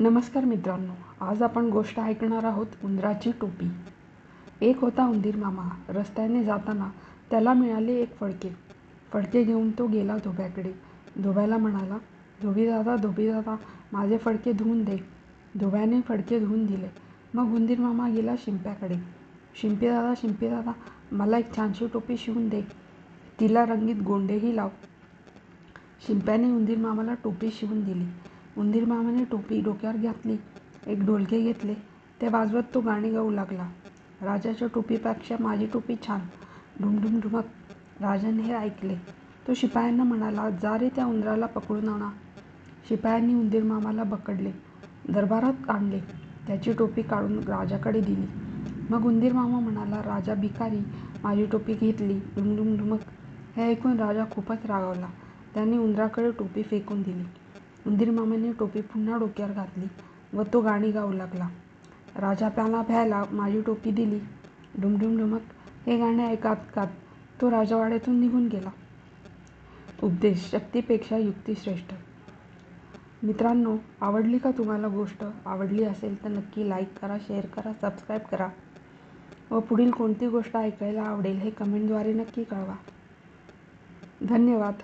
नमस्कार मित्रांनो आज आपण गोष्ट ऐकणार आहोत उंदराची टोपी. एक होता उंदीर मामा. रस्त्याने जाताना त्याला मिळाले एक फडके. फडके घेऊन तो गेला धोब्याकडे. धोब्याला म्हणाला धोबी दादा धोबी दादा माझे फडके धुवून दे. धोब्याने फडके धुवून दिले. मग उंदीर मामा गेला शिंप्याकडे. शिंपी दादा शिंपी दादा मला एक छानशी टोपी शिवून दे. तिला रंगीत गोंडेही लाव. शिंप्याने उंदीर मामाला टोपी शिवून दिली. उंदीर मामाने टोपी डोक्यावर घातली एक ढोलके घेतले. ते वाजवत तो गाणे गाऊ लागला. राजाच्या टोपीपेक्षा माझी टोपी छान. ढुमढुम ढुमक राजाने हे ऐकले. तो शिपायांना म्हणाला जा रे त्या उंदराला पकडून आणा. शिपायांनी उंदीर मामाला पकडले. दरबारात आणले. त्याची टोपी काढून राजाकडे दिली. मग उंदीर मामा म्हणाला राजा भिकारी माझी टोपी घेतली. ढुमढुम ढुमक हे ऐकून राजा खूपच रागावला. त्याने उंदराकडे टोपी फेकून दिली. उंदीरमामाने टोपी पुन्हा डोक्यावर घातली व तो गाणी गाऊ लागला. राजा प्याला भ्यायला माझी टोपी दिली. डुमडुम डुमक हे गाणे ऐकत ऐकत तो राजवाड्यातून निघून गेला. उपदेश शक्तीपेक्षा युक्ती श्रेष्ठ. मित्रांनो आवडली का तुम्हाला गोष्ट? आवडली असेल तर नक्की लाईक करा शेअर करा सबस्क्राईब करा. व पुढील कोणती गोष्ट ऐकायला आवडेल हे कमेंटद्वारे नक्की कळवा. धन्यवाद.